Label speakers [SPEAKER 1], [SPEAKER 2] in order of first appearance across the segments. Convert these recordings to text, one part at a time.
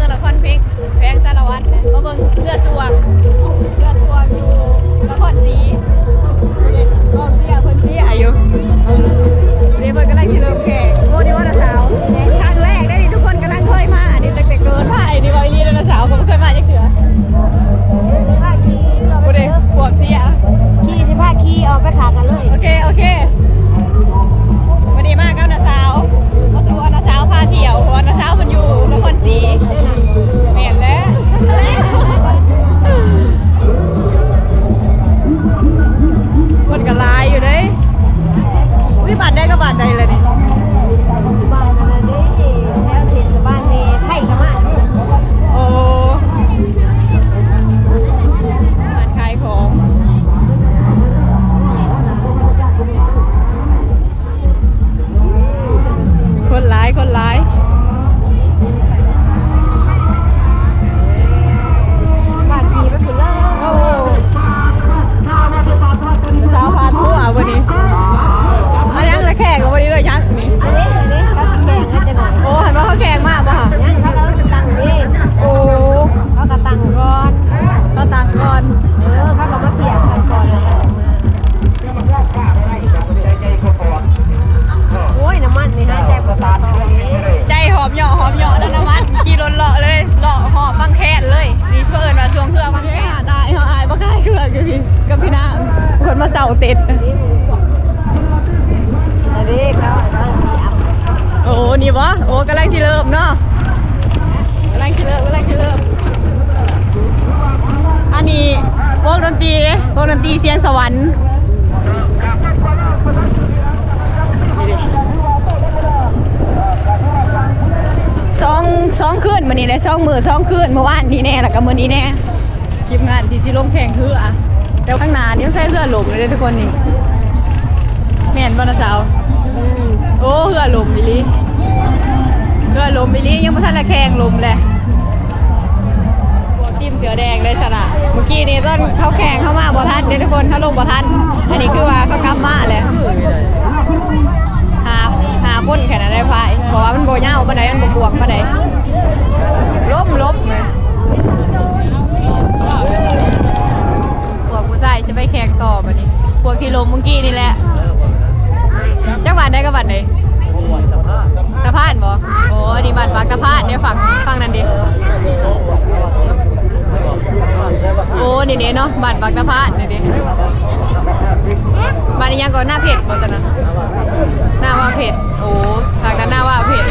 [SPEAKER 1] มืองละครเพลงแพงสารวัตรนะมาเบิ่งเรือสวงเรือสวงอยู่นครศรีก็เสียเพิ่นเสียอยู่เดี๋ยวเพิ่นกำลังสิเริ่มแข่งโอ้นี่ว่าแต่สาวครั้งแรกได้นี่ทุกคนกำลังเคยมาอันนี้ตั้งแต่เกิดมาอันนี้ว่าอีนี่นะสาวก็บ่เคยมาจักเทื่อ
[SPEAKER 2] ผ้าขี้เรา
[SPEAKER 1] บ่ได้พวกเสีย
[SPEAKER 2] ขี้สิผ้าขี้เอาไปขากันเลย
[SPEAKER 1] โอเค วยเอิญมาช่วงเครืองบังแคดได้เขาอายบังแคดเครือกับพี่กับพี่นางคนมาเสาติด
[SPEAKER 2] อันนี้เขาตั้งเทียบ
[SPEAKER 1] โอ้นี่วะโอ้กำลังชิเริ่มเนาะกำลังชิเริ่มกำลังชิเริ่มอันนี้วงดนตรีเด้วงดนตรีเสียงสวรรค์สองสองคืนมื้อนี้เลยสองมือสองคืนเมื่อวานนี้แน่แล้วก็มือนี้แน่ ทีมงานที่สิลงแข่งคืออะแต่ข้างหน้านี่ใส่เสื้อหลงเลยทุกคนนี่แม่นบ่นะสาวโอ้เหือหลมบิลี่เหือหลมบิลี่ยังไม่ทันละแข่งลมเลยทีมเสือแดงเลยชนะเมื่อกี้นี่ต้นเขาแข่งเข้ามาบ่ทันเดี๋ยวทุกคนเขาลงบ่ทันอันนี้คือว่าเขากำมาเลยหาหาคนแค่นั้นได้พายเพราะว่ามันโบยาวปานใดมันบ่บวกปานใดล้มล้มเลยพวกผู้ชาย จะไปแข่งต่อบัดนี้ พวกที่ลมเมื่อกี้นี่แหละจังหวัดได้กับบัดไหนตะพานบ่โอ้นี่บัดฟังตะพานเนี่ยฟังฟังนั่นดิโอ้นี่นี่เนาะบัดฟังตะพานนี่ดิบัดนี้ยังก่อนหน้าเพจบ่ตอนนั้นหน้าว่าเพจโอ้ทางนั้นหน้าว่าเพจ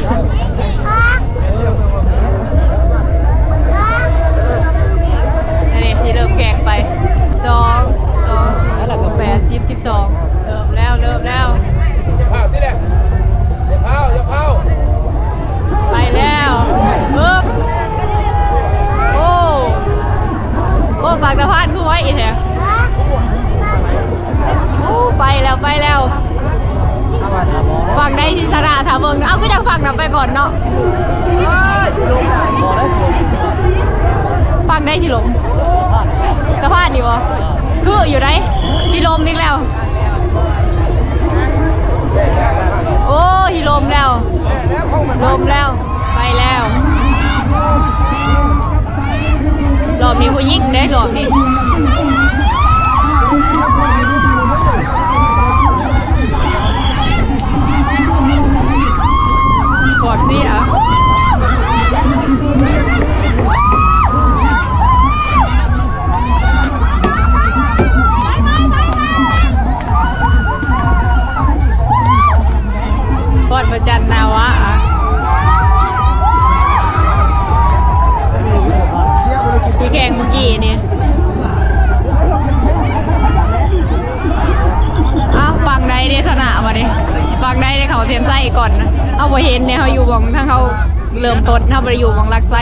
[SPEAKER 1] ไส้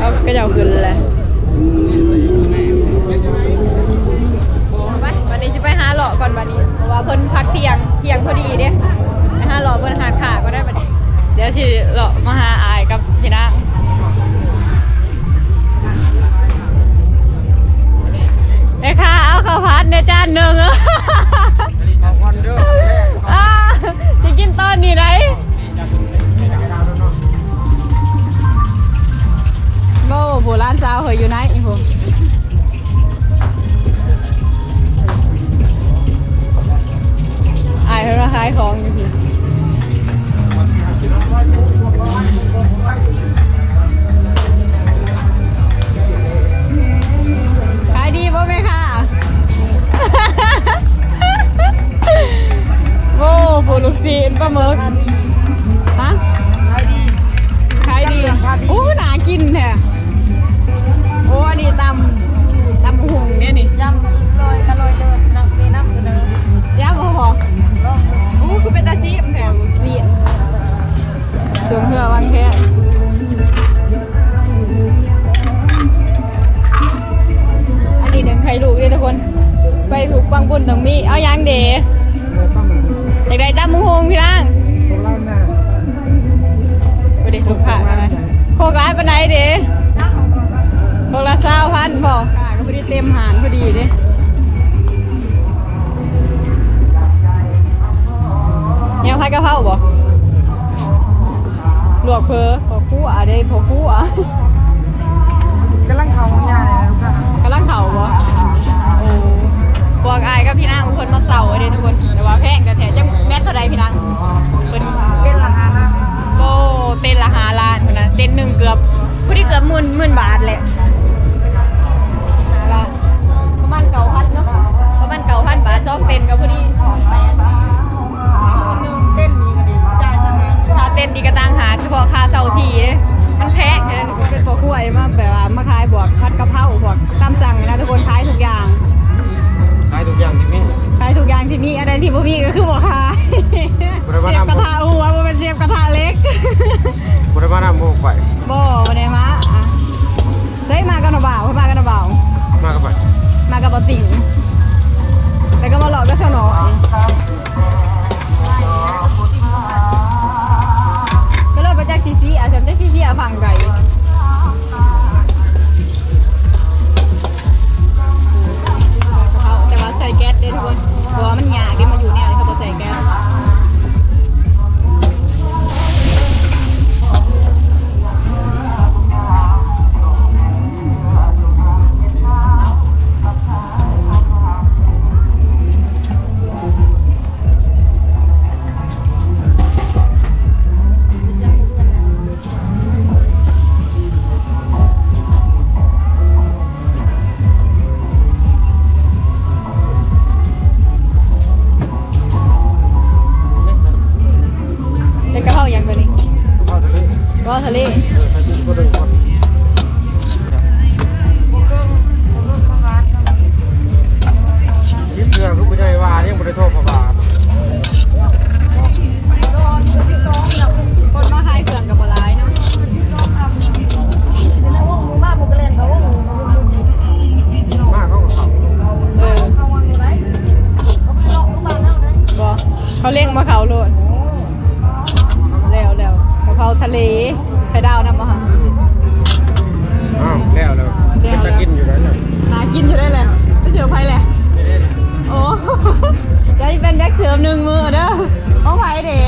[SPEAKER 1] เขาก็จะเอาขึ้นเลยไปวันนี้จะไปหาหล่อก่อนวันนี้เพราะว่าเพิ่นพักเที่ยงเที่ยงพอดีเด้ไปหาหล่อเพิ่นหาขาก็ได้บัดนี้เดี๋ยวสิเลาะมาหาอายกับพี่นางเอ้ค่ะเอาข้าวผัดในจานหนึ่ง
[SPEAKER 3] เอาควันเด้อ
[SPEAKER 1] จะกินตอนนี้ไหน ผู้ร้านสาวเฮยอยู่ไหนอีผู้อายเพิ่นมาขายของอยู่ เต็มหานพอดีเด้ยังพัดกะเพราบ่ลวกเพอพอคู่อะเด้พอคู่อะ
[SPEAKER 4] กำลังเขางานเลยลูกค้ากำ
[SPEAKER 1] ลังเข่าบ่โอ้พวกอายกับพี่นางเพิ่นมาเสาเด้ทุกคนแต่ว่าแพงแต่แถจังแม่นเท่าใดพี่นางเพิ่น
[SPEAKER 4] เป็นราคาละ
[SPEAKER 1] โก็เต้นละ5ล้านพุ่นน่ะเต้นหนึงเกือบพอดีเกือบหมื่นหมื่นบาทแหละ ประมาณ9,000บาทซอกเต้นก็พอดี
[SPEAKER 4] คนหนึ่งเต้นมีก็ดีจ่ายต่างหาก
[SPEAKER 1] ถ้าเต้นดีกระตังหาคือพอค่าเสาทีเด้มันแพงเลยเป็นพวกกล้วยมาแบบว่ามาขายบวกพั
[SPEAKER 5] ด ไข่
[SPEAKER 4] ดาวนำ
[SPEAKER 1] มาค่ะ
[SPEAKER 5] อ้าวแล้วแล้วเป็นจะกินอยู่แล้วเนี่ย
[SPEAKER 1] หากินอยู่ได้เลยไม่เสือไผ่แหละโอ้ยายเป็นแดกเสือมหนึ่งมือเด้อโอ้ไผ่เด้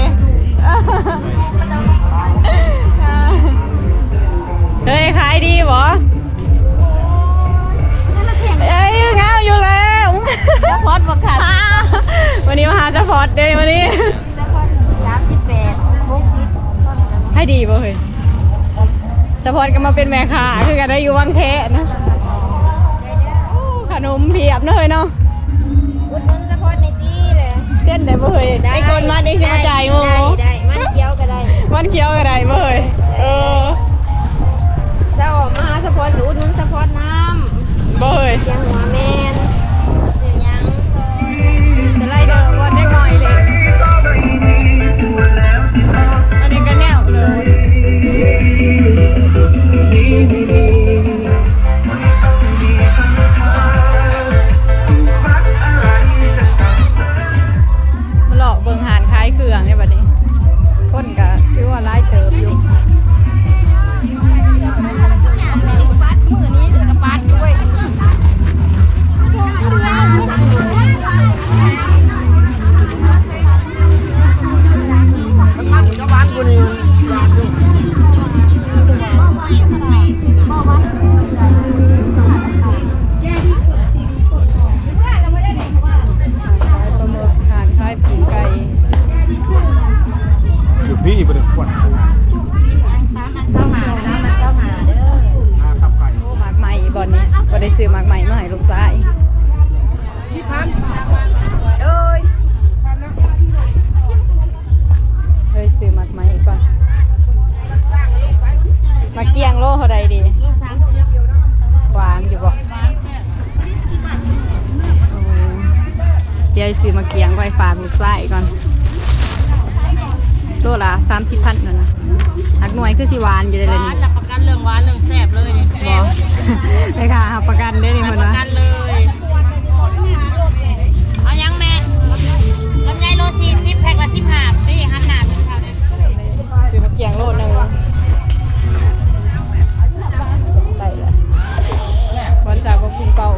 [SPEAKER 1] เฮ้ยขายดีบ่เอ้ยงามอยู่แล้วพอดประกาศวันนี้มาหาเจะพอดเด้วันนี้ ให้ดีบ่เฮ้ยเจะพอดก็มาเป็นแม่ค้าคือกันได้อยู่วังแค่นะโอ้ขนมเพียบเนอะเฮ้ยเนาะ
[SPEAKER 4] อุดหนุนเฉพาะในที่เลย
[SPEAKER 1] เส้นได้บ่เฮ้ยไอ้คนมาได้สิมาจ่ายหมู
[SPEAKER 4] ได้ได้มันเคี้ยวก็ได้
[SPEAKER 1] มันเคี้ยวก็ได้บ่เฮ้ยเออ
[SPEAKER 4] จะออกมาหาเฉพาะหรืออุดหนุนเฉพาะน้ำ
[SPEAKER 1] บ่เฮ้ย
[SPEAKER 4] เสียงหัวแมน
[SPEAKER 1] อยคือสีหวา
[SPEAKER 4] นอยู่
[SPEAKER 1] ได้หเลวาย
[SPEAKER 6] น
[SPEAKER 1] นี่
[SPEAKER 6] รับประกันเรื่องหวานเรื่องแซ่บเลยนี่
[SPEAKER 1] บ
[SPEAKER 6] แอ
[SPEAKER 1] บกเลยค่ะหับประกันได้ดี
[SPEAKER 6] หม
[SPEAKER 1] ดนะ
[SPEAKER 6] ประกันเลยเอายังแม่ลำไยโลสี่สิปแพ็คละสิบห้าพี่หันหนาเป็นชา
[SPEAKER 1] วเด็
[SPEAKER 3] ก
[SPEAKER 1] คือมะ
[SPEAKER 3] เกียง
[SPEAKER 1] โลดหนึ่งไปเลยวันจากก็กินเป่า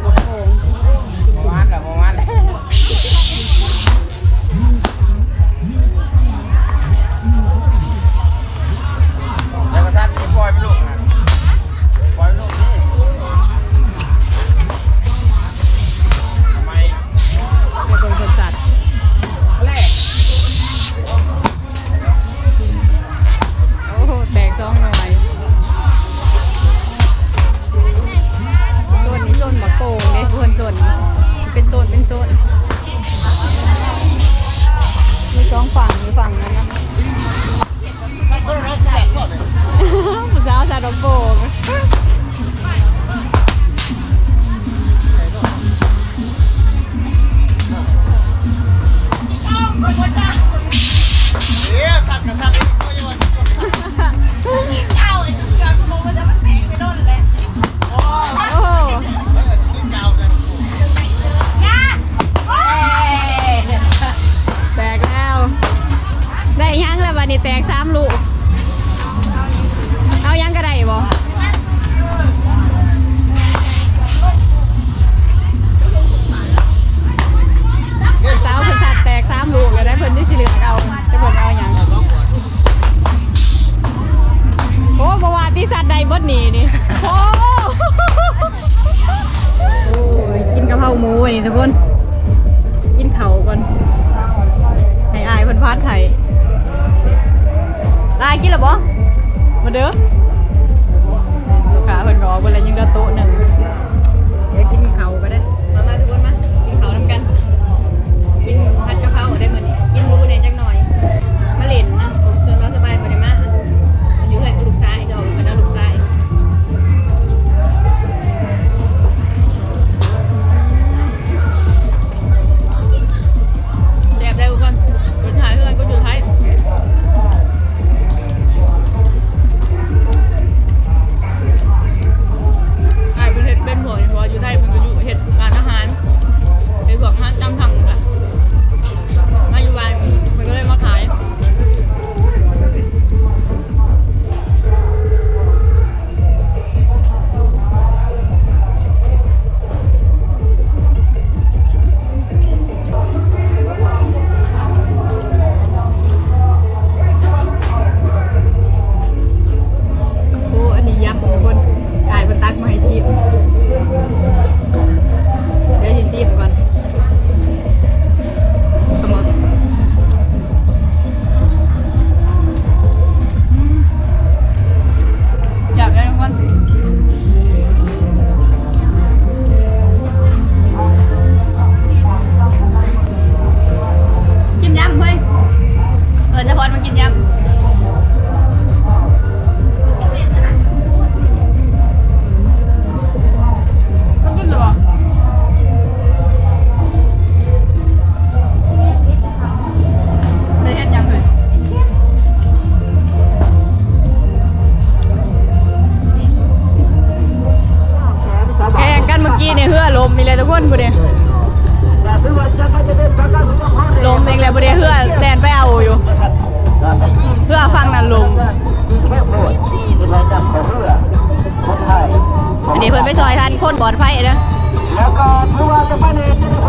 [SPEAKER 1] มีอะไรทุกคนบุเดลมเองแหละบุเดเพื่อแดนไปเอาอยู่ เพื่อฟังนั่นลมอันนี้เพื่อนไปซอยทันคนปลอดภัยนะ
[SPEAKER 7] แล้วก็ถือว่าจะไปในี่ที่ค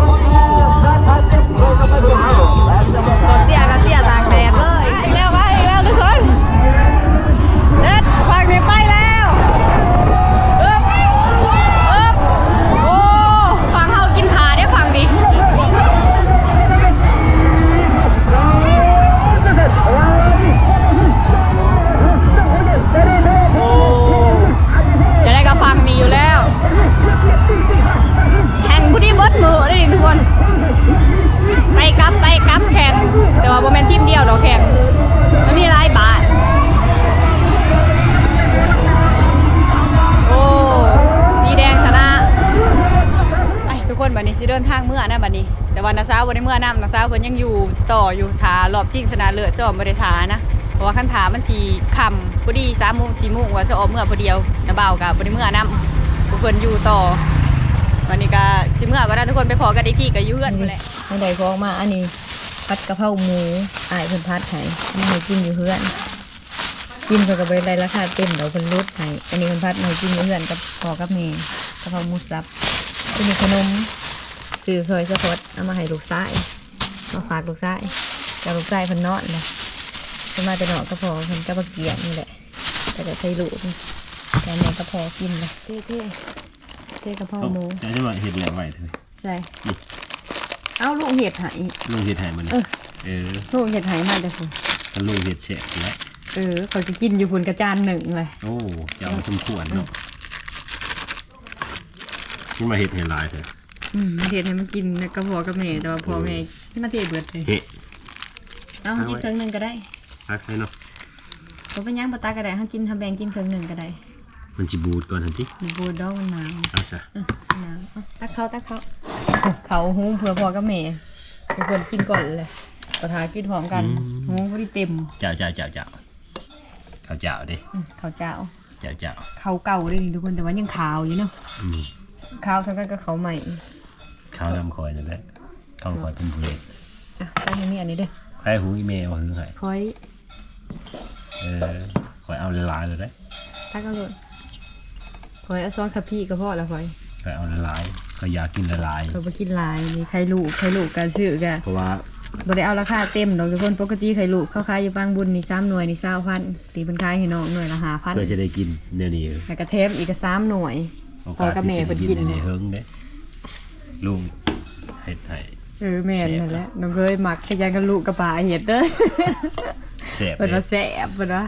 [SPEAKER 7] นเสี
[SPEAKER 1] ยก็เสียตากแดดเลย วันนี้เมื่อ
[SPEAKER 2] น้ำนาซาวเพิ่นยังอยู่ต่ออยู่ทารอบชิงชนะเลิศจะออมบ่ได้ทานะเพราะว่าคันถามันสีคำพอดี3โมง4โมงว่าจะออกเมื่อพอเดียวนะเบากับบ่ได้เมื่อน้ำทุกคนอยู่ต่อ วันนี้ก็สิเมื่อก็ได้ทุกคนไปพอกันอีกทีก็อยู่เฮือนพุ่นแหละ
[SPEAKER 1] ไม่ได้ฟองมาอันนี้พัดกะเพราหมูอายเพิ่นพัดให้ไม่ให้กินอยู่เฮือนกินเพิ่นก็บ่ได้ราคาเต็มเดี๋ยวเพิ่นลดให้อันนี้เพิ่นพัดให้กินอยู่เฮือนกับพอกับแม่กะเพราหมูสับอันนี้ขนม ซื้อเคยสะพดเอามาให้ลูกชายมาฝากลูกชายกับลูกชายเพิ่นนอนเลยเพิ่นมาแต่นอกก็พอเพิ่นก็บ่เกลียดนี่แหละแต่ก็ใส่ลูกนี่แต่แม่ก็พอกินเลยเท่ๆเท่กะเพราหมู
[SPEAKER 3] จะจะมาเห็ดแหลมไหวเถอะ
[SPEAKER 1] ใช่เอาลูกเห็ดไหาย
[SPEAKER 3] ลุงเห็ดไห่มัน
[SPEAKER 1] เออ
[SPEAKER 3] เออ
[SPEAKER 1] ลูกเห็ดไหายมาแต่คุณ
[SPEAKER 3] ถ้าลุงเห็ดแฉะแล้ว
[SPEAKER 1] เออเขาจะกินอยู่พุ่นกระจานหนึ่งเลย
[SPEAKER 3] โอ้จะเอาสมควรเนาะนี่มาเห็ดไห่ลายเถอะ
[SPEAKER 1] อืมมาเทศให้มันกินนะกระเพาะกับแม่แต่ว่าพอแม่ที่มาเทศเบิดเลย
[SPEAKER 3] เฮ้
[SPEAKER 1] เอากินเครื่องหนึ่งก็ได้
[SPEAKER 3] พักให้เนาะ
[SPEAKER 1] เขาเป็นหยังปตาก็ได้ให้กินทำแบงกินเครื่องหนึ่งก็ได้
[SPEAKER 3] มันจิบูดก่อนทันที
[SPEAKER 1] มีบูดดอกมันหนาว
[SPEAKER 3] เอาซะ
[SPEAKER 1] เออหนาวเอาตักเขาตักเขาเขาหูเผื่อพอกับแม่ทุกคนกินก่อนเลยกระทากินพร้อมกันหูพอดีเต็ม
[SPEAKER 3] เจ้าเจ้าเจ้าเจ้าข้าวเจ้าดิ
[SPEAKER 1] อืมเขาวเจ้า
[SPEAKER 3] เจ้าเจ้า
[SPEAKER 1] เขาเก่าเลยนี่ทุกคนแต่ว่ายังขาวอยู่เนาะ
[SPEAKER 3] อืม
[SPEAKER 1] ขาวสักกันก็เขาใหม่
[SPEAKER 3] ข้าวน้ำคอยนั่นแหละข้าวคอยเป็นเพลง
[SPEAKER 1] อะตั้งให้มีอันนี้เด้อ
[SPEAKER 3] ใครหูอีเมลหึงไห่
[SPEAKER 1] คอย
[SPEAKER 3] เออคอยเอาหลายๆเลยได้
[SPEAKER 1] ตักเอาเลยคอยเอาซอสคาพี่ก็พอแล้วคอย
[SPEAKER 3] คอยเอาหลายๆก็อยากกินหลาย
[SPEAKER 1] คอยไปกินหลายมีไข่ลูกไข่ลูกกันซื้อกัน
[SPEAKER 3] ๆเพราะว่า
[SPEAKER 1] บ่ได้เอาราคาเต็มดอกทุกคนปกติไข่ลูกเขาขายอยู่บางบุญนี่สามหน่วยนี่เศร้าพันตีเป็นขายให้น้องหน่วยละห้าพัน
[SPEAKER 3] เพื่อจะได้กินเนี่ยนี่
[SPEAKER 1] แล้วก็เทมอีกก็สามหน่วย
[SPEAKER 3] โอ
[SPEAKER 1] พอกา
[SPEAKER 3] ส
[SPEAKER 1] กับ
[SPEAKER 3] ที่
[SPEAKER 1] แม่
[SPEAKER 3] จะ
[SPEAKER 1] เพิ่
[SPEAKER 3] ได้
[SPEAKER 1] น
[SPEAKER 3] กิ
[SPEAKER 1] กิ
[SPEAKER 3] น
[SPEAKER 1] น
[SPEAKER 3] เนี่ยเฮิงเด้ ลุงเฮ็ดให้
[SPEAKER 1] เออแม่นนั่นแหละน้องเคยมักขยันกันลูกกับป่าเห็ดเด้อ
[SPEAKER 3] แซ่บ
[SPEAKER 1] เพิ่น
[SPEAKER 3] เล
[SPEAKER 1] ว่ายแซ่บเพิ่นว่า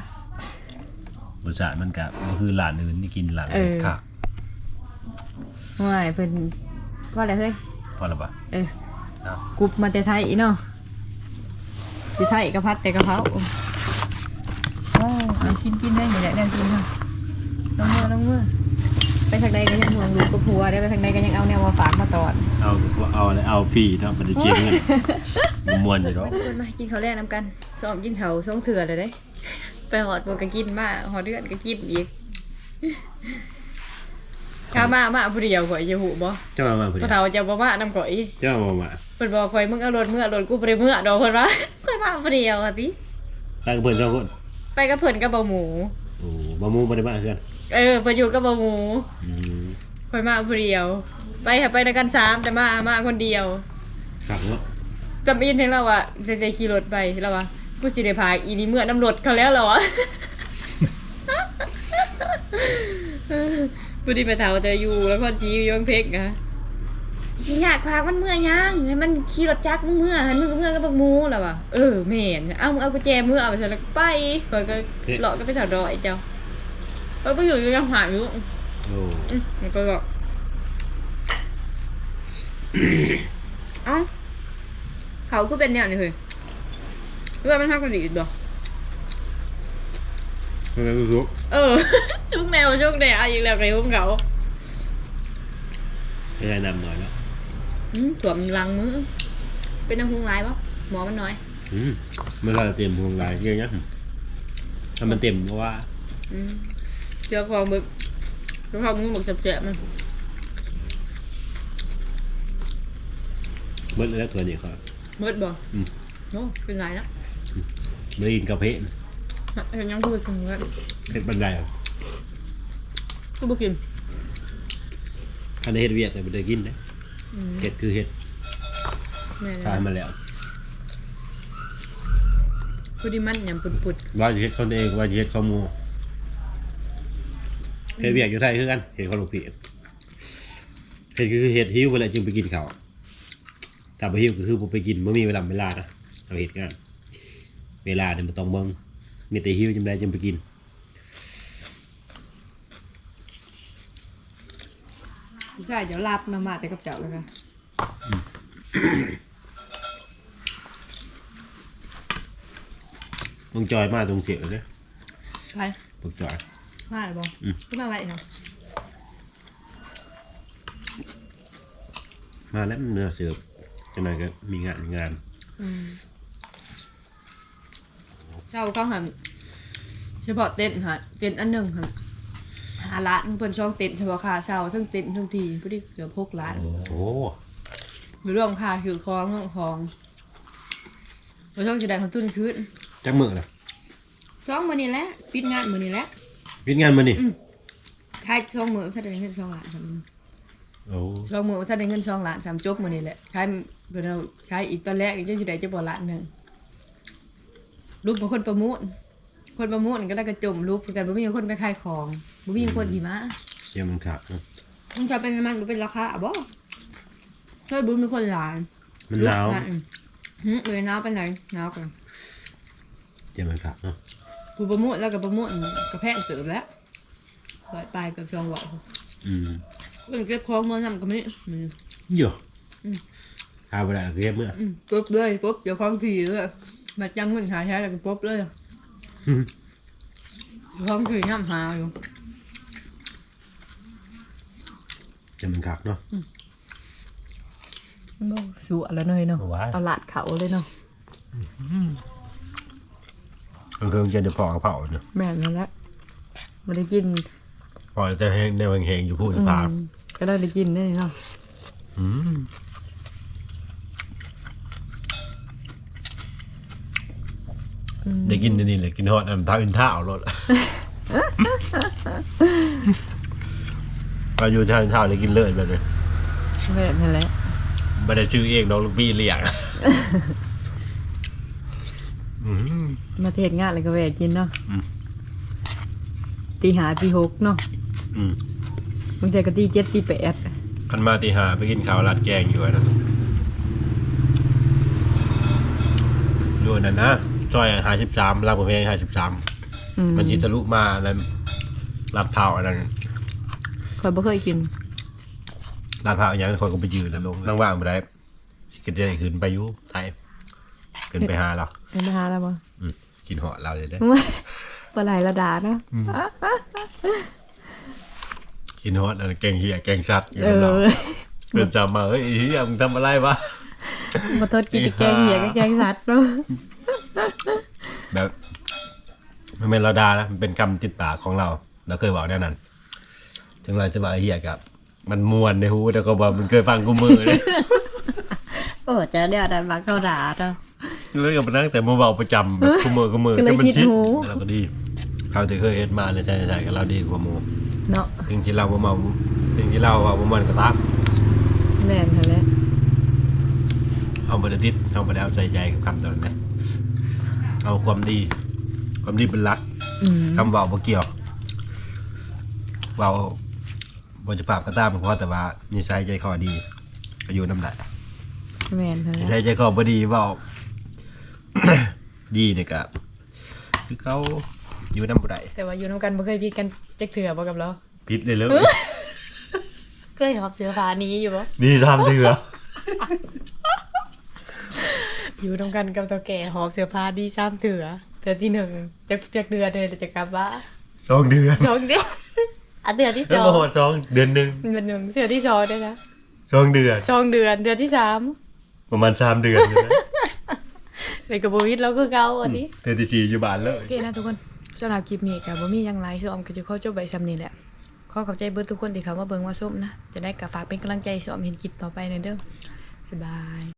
[SPEAKER 1] ร
[SPEAKER 3] สชาติมันกับก็คือร้านอื่นที่กินร้าน
[SPEAKER 1] เอ
[SPEAKER 3] อื่น
[SPEAKER 1] อ
[SPEAKER 3] ค่ะ
[SPEAKER 1] ห่วยเพิ่นว่าอะไรเฮ้ย
[SPEAKER 3] พอแล้วปะ
[SPEAKER 1] เออ
[SPEAKER 3] เอา
[SPEAKER 1] กรุบมาแต่ไทยอีเนาะที่ไทยก็พัดแต่กะเพราโอ้เอากินกินได้นี่แหละแนวกินเนาะลงมือลงมือ ไปทางใดก็ยังห่วงลูกกับผัวได้ไปทางใดก็ยังเอาแนวมาฝากมาตอน
[SPEAKER 3] เอาเอาอะไรเอาฟรีเนาะมันจะเจ๊งเงินบ่ม่วนอยู่เนาะ
[SPEAKER 1] คนมากินข้าวแรกน้ำกันซ้อมกินเขาส่งเถื่อเลยได้ ไปหอดบนก็กินมาหอดเดือนก็กินอีกข้ามามาผู้เดียวก่อยจะหูบ่
[SPEAKER 3] เจ้ามามาพุ่น
[SPEAKER 1] พอเฒ่าจะบ่มานำก่อย
[SPEAKER 3] เจ้ามามา
[SPEAKER 1] เพิ่นบอกข่อยมึงเอารถเมื่อรถกูบ่ได้เมื่อดอกเพิ่นว่าข่อยมาผู้เดียวอะติ
[SPEAKER 3] ตั้งเพิ่นสองคน
[SPEAKER 1] ไปกับเพิ่นกับบ่หมู
[SPEAKER 3] โอ้บ่มูบ่ได้มาเฮือน
[SPEAKER 1] เออไปอยู่กับบ่หมู
[SPEAKER 3] อืม
[SPEAKER 1] ข่อยมาผู้เดียว ไปหาไปด้วยกันสามแต่มามาคนเดียว
[SPEAKER 3] ครับเนาะ
[SPEAKER 1] จำอินให้เราอะเด็กๆขี่รถไปแล้วว่ากูสิได้พาอีนี่เมื่อน้ำรถเขาแล้วเหรอวะกูดีไปเถาแต่อยู่แล้วก็จีอยู่บางเพกอะสิอยากพามันเมื่อย่างให้มันขี่รถจักรมึงเมื่อหันมึงก็เมื่อก็บักหมูแล้วว่ะเออแม่นเอามึงเอากุญแจเมื่อเอาไปใส่แล้วไปเปิดก็เลาะก็ไปแถวดอยเจ้า เออไปอยู่ยังหาอยู่
[SPEAKER 3] โอ้
[SPEAKER 1] อืมมันก็บอกเอ้าเขาก็เป็นแนวนี้เฮ้ยเพื่อมันห้ามกันดีดบ่
[SPEAKER 3] เพิ่นก็รู้
[SPEAKER 1] เออ ชุกแนวชุกแนวอีกแล้วไอ้พวกเขา
[SPEAKER 3] ให้แนะนำหน่อยเนาะ
[SPEAKER 1] อืมถ่วมลังมือเป็นน้ำพุงลายปะหมอมันน้อย
[SPEAKER 3] อืมมันก็เต็มพวงหลายเยอะแยะถ้ามันเต็มเพราะว่า
[SPEAKER 1] อืม เจอของบึกเจอของมึงบึกเจ็บๆมัน
[SPEAKER 3] เบิดแล้วตัวนี้ครับ
[SPEAKER 1] เบิดบ่
[SPEAKER 3] อืม
[SPEAKER 1] โอ้เป็นไรแล้ว
[SPEAKER 3] ไม่ได้กินกาแฟ
[SPEAKER 1] เห็นยังพูดถึงว่า
[SPEAKER 3] เฮ็ดบันไดอะ
[SPEAKER 1] กูบ่กิน
[SPEAKER 3] คันได้เฮ็ดเวียกแต่บ่ได้กินเด้
[SPEAKER 1] อืม
[SPEAKER 3] เฮ็ดคือเฮ็ด
[SPEAKER 1] แม่
[SPEAKER 3] ทาน
[SPEAKER 1] นะ
[SPEAKER 3] มาแล้ว
[SPEAKER 1] พูดดีมันยำปุด
[SPEAKER 3] ว่าจะเฮ็ดคนเองว่าจะเฮ็ดข้าวหมู เฮ็ดเวียกอยู่ไทยคือกันเฮ็ดคนลูกพี่เฮ็ดคือเฮ็ดหิวเวลาจึงไปกินข้าวถ้าบ่หิวก็คือบ่ไปกินบ่มีเวลาเวลานะเอาเฮ็ดกันเวลาเนี่ยบ่ต้องเบิ่งมีแต่หิวจังไดจึงไปกิน
[SPEAKER 1] ๆใช่เดี๋ยวรับมามาแต่กับเจ้าเลยค่ะ
[SPEAKER 3] มึงจอยมาตรงเจียวเลย
[SPEAKER 1] ไป
[SPEAKER 3] พวกจอย
[SPEAKER 1] มาหรือบ่
[SPEAKER 3] อืม
[SPEAKER 1] ขึ้นมาไว้เนาะ
[SPEAKER 3] มาแล้วเนื้อเสือบจังหน่อยก็มีงานมีงาน
[SPEAKER 1] เช่าเขาหันเฉพาะเต็นท์ฮะเต็นท์อันหนึ่งค่ะหาล้านเพิ่นช่องเต็นท์เฉพาะค่าเช่าทั้งเต็นท์ทั้งทีพอดีเกือบหกล้าน
[SPEAKER 3] โอ้
[SPEAKER 1] ไม่รวมค่าคือคลองเรื่องคลองเราช่องจะได้เขาตุ้นคืน
[SPEAKER 3] จักมือนะ
[SPEAKER 1] ช่องมือนี้แหละปิดงานมือนี้แหละ
[SPEAKER 3] พิดงานมานี่
[SPEAKER 1] อืม ขายช่องมือถ้าได้เงินช่องล้านสาม
[SPEAKER 3] โอ้
[SPEAKER 1] ช่องมือถ้าได้เงินช่องล้านสามจบมือนี้แหละขายเดี๋ยวเราขายอีกตอนแรกอีกจะสิได้จะบ่ล้านหนึ่งรูปเป็นคนประมูลคนประมูลก็ได้กระจมรูปกันบ่มีคนไปขายของบ่มีคนดีมา
[SPEAKER 3] เดี๋ยวมันขาดนะ
[SPEAKER 1] มันจะเป็นมันเป็นราคาบ่ช่วยบุ้มมีคนหลาย
[SPEAKER 3] มันหนาว
[SPEAKER 1] อืมหืมเลยหนาวไปไหนหนาวกัน
[SPEAKER 3] เดี๋ยวมันขาดนะ
[SPEAKER 1] ผู้ประมูลแล้วก็ประมูลกระแพงเติบแล้วร้อยปลายกับช่องหลอก
[SPEAKER 3] อืม
[SPEAKER 1] เรื่องเก็บของมันทำก็ไม่อืม
[SPEAKER 3] เยอะ
[SPEAKER 1] อืม
[SPEAKER 3] ข้าวไปได้เรียบเมื่อ
[SPEAKER 1] อืมปุ๊บเลยปุ๊บเดี๋ยวของทีเลยมาจำเงินหาใช้แล้วก็ปุ๊บเลยของทีน้ำหาอยู่
[SPEAKER 3] เดี๋ยวมันขาดเนาะ
[SPEAKER 2] สูอะไรหน่อยเนาะ
[SPEAKER 3] ว้าย
[SPEAKER 2] เอาหลาดเขาเลยเนาะ
[SPEAKER 3] มันก็จะเดี๋ยวพอกระเพราเนาะ
[SPEAKER 2] แม่นนั่นแหละไม่ได้กิน
[SPEAKER 3] พอจะแห้งแนวแห้งๆอยู่พูด
[SPEAKER 2] อื
[SPEAKER 3] ตาม
[SPEAKER 2] มก็ได้ได้กินได้เนาะ
[SPEAKER 3] อืม
[SPEAKER 2] อืม
[SPEAKER 3] ได้กินอันนี่เลยกินฮอดอันท้าอินท่าเอารถเราอยู่ท่าอินท่าเลยกินเลิศแบบนี้
[SPEAKER 2] แม่นนั่นแหละ
[SPEAKER 3] ไม่ได้ชื่อเองน้องลูกพี่เรียกอื ม
[SPEAKER 2] มาเทศงานแล้วก็แวะกินเนาะ
[SPEAKER 3] อืม
[SPEAKER 2] ตีหาตีหกเนาะ
[SPEAKER 3] อืม
[SPEAKER 2] บางทีก็ตีเจ็ดตีแปด
[SPEAKER 3] คันมาตีหาไปกินข้าวราดแกงอยู่อันนั้นอยู่อันนั่นนะซอยหาสิบสามรามกำแพงหาสิบสาม
[SPEAKER 2] อืม
[SPEAKER 3] มันจิทะลุมาแล้วลาดเผาวอันนั้น
[SPEAKER 2] คอยบ่เคยกิน
[SPEAKER 3] ลาดเผาวอย่างนั้นคนก็ไปยืนแล้วลงนั่งว่างไปได้ก็จะได้ขึ้นไปอยุไทยขึ้นไปหาเรา
[SPEAKER 2] เป็นมาหาแล้วบ่
[SPEAKER 3] อืมกินเหาะเราเลยเด้
[SPEAKER 2] ปลาไหลระดาเนาะ
[SPEAKER 3] กินฮอตอันนแกงเฮียแกงชัดอยู่
[SPEAKER 2] เอ
[SPEAKER 3] กับเรา
[SPEAKER 2] อ
[SPEAKER 3] เพื่อนจำมาเฮ้ยไอ้เฮียมึงทำอะไรวะ
[SPEAKER 2] มาทดกินแต่แกงเหียกับแกงสัตว์เนาะ
[SPEAKER 3] แบบมันเป็นเราดานะมันเป็นกรรมติดปากของเรา เราเคยบอกแน่นั้นถึงเราจะบอกไอ้เฮียกับมันมวนในหูแต่ก็บอกมันเคยฟังกูมือเลย
[SPEAKER 2] โอ้เจะเดี๋ยวดันมาเข้าด่าเนาะ
[SPEAKER 3] เลยกับมันตั้งแต่มือเบาประจำแบบกูมือกูมือ
[SPEAKER 2] ก็เลย
[SPEAKER 3] มั
[SPEAKER 2] คิดหู
[SPEAKER 3] เราก็ดีเขาที่เคยเฮ็ดมาในใจใจกับเราดีกว่าหมู
[SPEAKER 2] เนาะ
[SPEAKER 3] ถึงที่เราบ่เมาถึงที่เราว่าบ่มันก็ตาม
[SPEAKER 2] แม่นนั่นแหละ
[SPEAKER 3] เอาบ่ได้ติดเอาบ่ได้เอาใจใจกับคำตอนนั้นเอาความดี ความดีเป็นหลัก
[SPEAKER 2] อืม
[SPEAKER 3] คำเว่าบ่เกี่ยวเว่าบ่จะปราบก็ตามเพราะแต่ว่านิสัยใจคอดีก็อยู่นำได้
[SPEAKER 2] แม่นนั่น
[SPEAKER 3] นิ
[SPEAKER 2] แห
[SPEAKER 3] สั
[SPEAKER 2] ละ
[SPEAKER 3] ยใจคอบ่ดีเว้า ดีเนี่ยก็คือเขาอยู่นำบ่ได้
[SPEAKER 2] แต่ว่าอยู่นำกันบ่เคยกินกันจักเถื่อบ่กับเรา
[SPEAKER 3] ผิดเลยเลย
[SPEAKER 2] เคยหอบเสื้อผ้านี้อยู่บ่
[SPEAKER 3] นี่ทำเถื่อ
[SPEAKER 2] อยู่นำกันกับตัวแก่หอบเสื้อผ้าดีซ้ำเถื่อเถื่อที่หนึ่งจักจักเดือนเดือนจะกลับว่า
[SPEAKER 3] สองเดือน
[SPEAKER 2] สองเดือนอันเดือนที่ส
[SPEAKER 3] แล้ว
[SPEAKER 2] อง
[SPEAKER 3] มาหอดสองเดือนหนึ่ง
[SPEAKER 2] มันหนึ่งเดือนที่สองด้วยนะ
[SPEAKER 3] สองเดือน
[SPEAKER 2] สองเดือนเดือนที่สาม
[SPEAKER 3] ประมาณสามเดือนเลยนะ
[SPEAKER 2] ในกระบวิทเราคือเก่าอันนี้
[SPEAKER 3] เดือนที่สี่อยู่บ้านเลย
[SPEAKER 1] โอเคนะทุกคนสำหรับคลิปนี้ก็บ่มีหยังไรส่วนออมก็จะขอจบไปซ้ำนี้แหละขอขอบใจเบิร์ทุกคนที่เข้ามาเบิ่งมาส้มนะจะได้กับฝากเป็นกำลังใจส่วนออมเห็นคลิปต่อไปในเด้อบ๊ายบาย